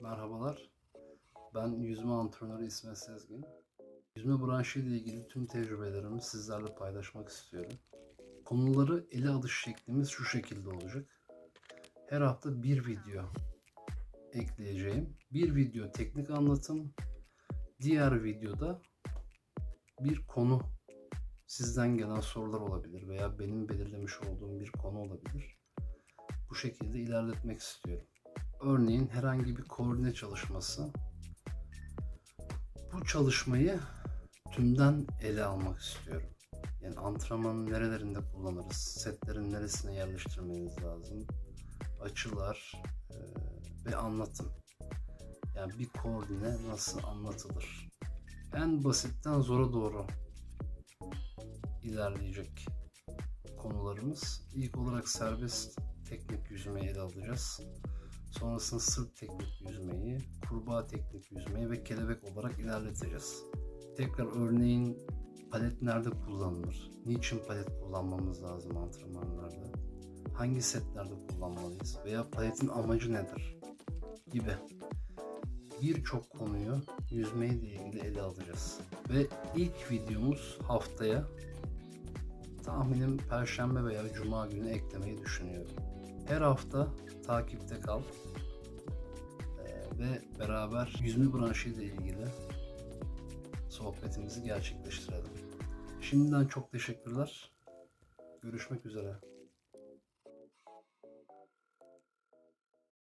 Merhabalar. Ben yüzme antrenörü İsmet Sezgin. Yüzme branşı ile ilgili tüm tecrübelerimi sizlerle paylaşmak istiyorum. Konuları ele alış şeklimiz şu şekilde olacak. Her hafta bir video ekleyeceğim. Bir video teknik anlatım, diğer videoda bir konu sizden gelen sorular olabilir veya benim belirlemiş olduğum bir konu olabilir. Bu şekilde ilerletmek istiyorum. Örneğin herhangi bir koordine çalışması. Bu çalışmayı tümden ele almak istiyorum. Yani antrenmanın nerelerinde kullanırız, setlerin neresine yerleştirmeniz lazım, açılar e, ve anlatım. Yani bir koordine nasıl anlatılır? En basitten zora doğru ilerleyecek konularımız. İlk olarak serbest teknik yüzmeyi ele alacağız. Sonrasında sırt teknik yüzmeyi, kurbağa teknik yüzmeyi ve kelebek olarak ilerleteceğiz. Tekrar örneğin palet nerede kullanılır? Niçin palet kullanmamız lazım antrenmanlarda? Hangi setlerde kullanmalıyız? Veya paletin amacı nedir? Gibi birçok konuyu yüzmeyle ilgili ele alacağız. Ve ilk videomuz haftaya tahminim Perşembe veya Cuma günü eklemeyi düşünüyorum. Her hafta takipte kal Ee, ve beraber yüzme branşı ile ilgili sohbetimizi gerçekleştirelim. Şimdiden çok teşekkürler. Görüşmek üzere.